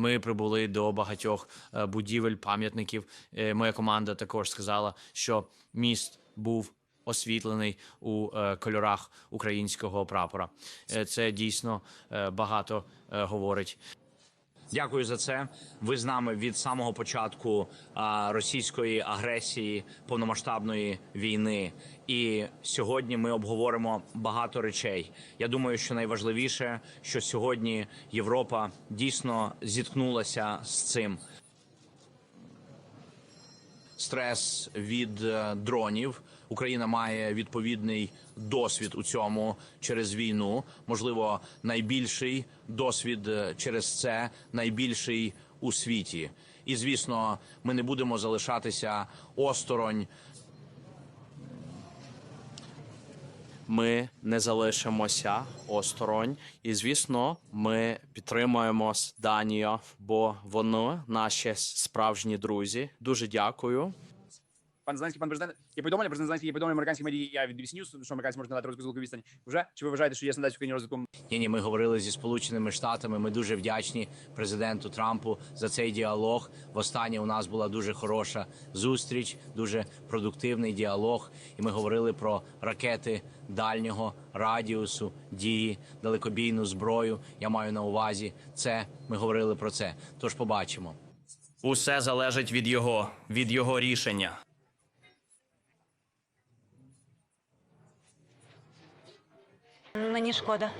Ми прибули до багатьох е, будівель, пам'ятників. Е, Моя команда також сказала, що міст був освітлений у е, кольорах українського прапора. Це дійсно багато говорить. Дякую за це. Ви з нами від самого початку російської агресії, повномасштабної війни. І сьогодні ми обговоримо багато речей. Я думаю, що найважливіше, що сьогодні Європа дійсно зіткнулася з цим. Стрес від е, дронів. Україна має відповідний досвід у цьому через війну. Можливо, найбільший досвід е, через це найбільший у світі. І звісно, ми не будемо залишатися осторонь. Ми не залишимося осторонь, і звісно, ми підтримуємо Данію, бо вони наші справжні друзі. Дуже дякую. Пан Зеленський, пан президент, є повідомлення, президент Зеленський є повідомлення американських медій, я від BBC News, що американці можуть надати розвитку відстань. Вже? Чи ви вважаєте, що є надасть Україні розвитку Ні, ні, ми говорили зі сполученими штатами. Ми дуже вдячні президенту Трампу за цей діалог. Востаннє у нас була дуже хороша зустріч, дуже продуктивний діалог. І ми говорили про ракети дальнього радіусу дії, далекобійну зброю. Я маю на увазі це. Ми говорили про це. Тож побачимо. Усе залежить від його, від його рішення. Мені шкода.